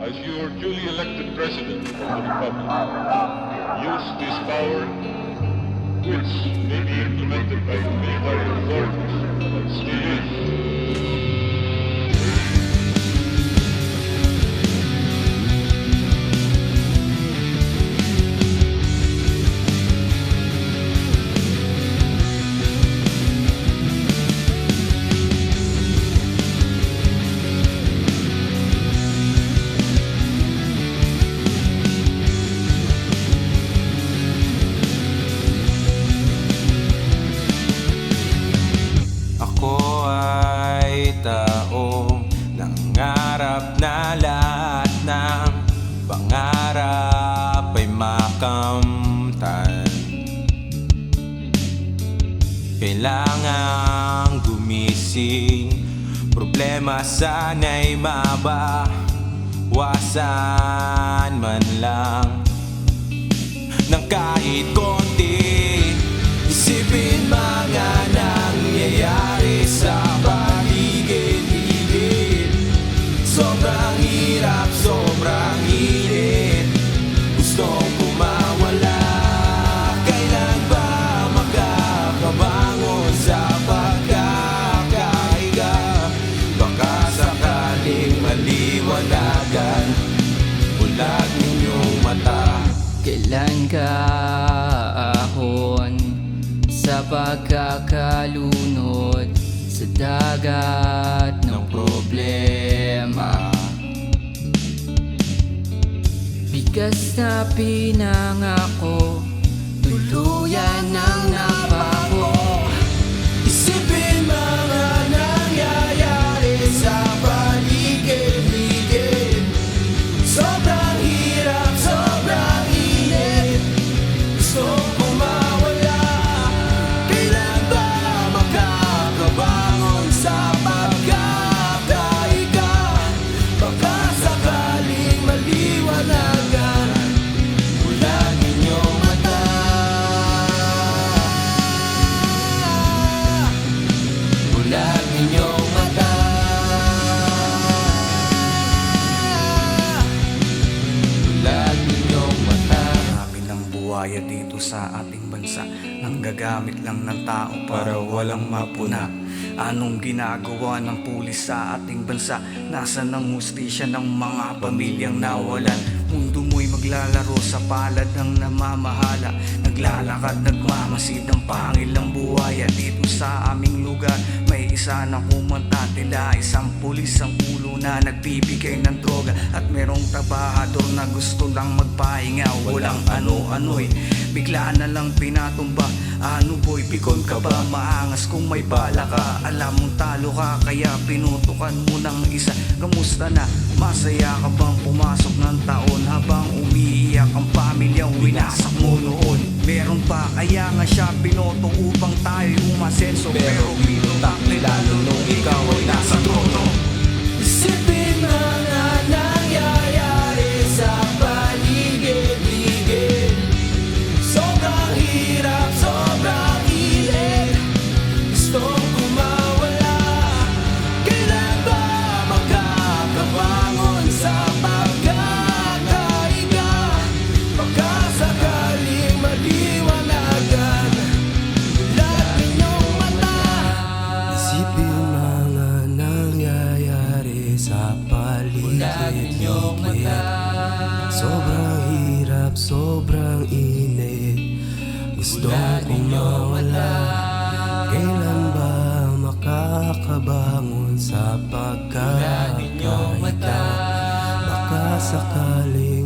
as your duly elected president of the republic, use this power, which may be implemented makamtan Kailangang gumising Problema sana'y mabawasan man lang. Ng kahit konti Kailan ka ahon sa pagkakalunod sa dagat ng problema. Bigas na pinangako Tuluyan ng napako buhaya dito sa ating bansa Nang gagamit lang ng tao para walang mapuna Anong ginagawa ng pulis sa ating bansa? Nasaan ang hustisya ng mga pamilyang nawalan? Mundo mo'y maglalaro sa palad ng namamahala Naglalakad, nagmamasid ng pangilang buhaya Dito sa aming lugar na kumanta Tila isang pulis ang ulo na nagbibigay ng droga. At merong trabahador na gusto lang magpahinga. Walang ano-ano'y bigla na lang pinatumba. Ano boy, pikon ka ba? Maangas kung may bala ka. Alam mong talo ka, kaya pinutukan mo ng isa. Kamusta na? Masaya ka bang pumasok ng taon Habang umiiyak ang pamilyang winasak mo noon. Meron pa, kaya nga siya pinoto upang tayo umasenso. Pero pinutak nila nung ikaw ay Sobrang hirap, sobrang init. Gusto kong mawala. Kailan ba makakabangon sa pagkakahiga Baka sakaling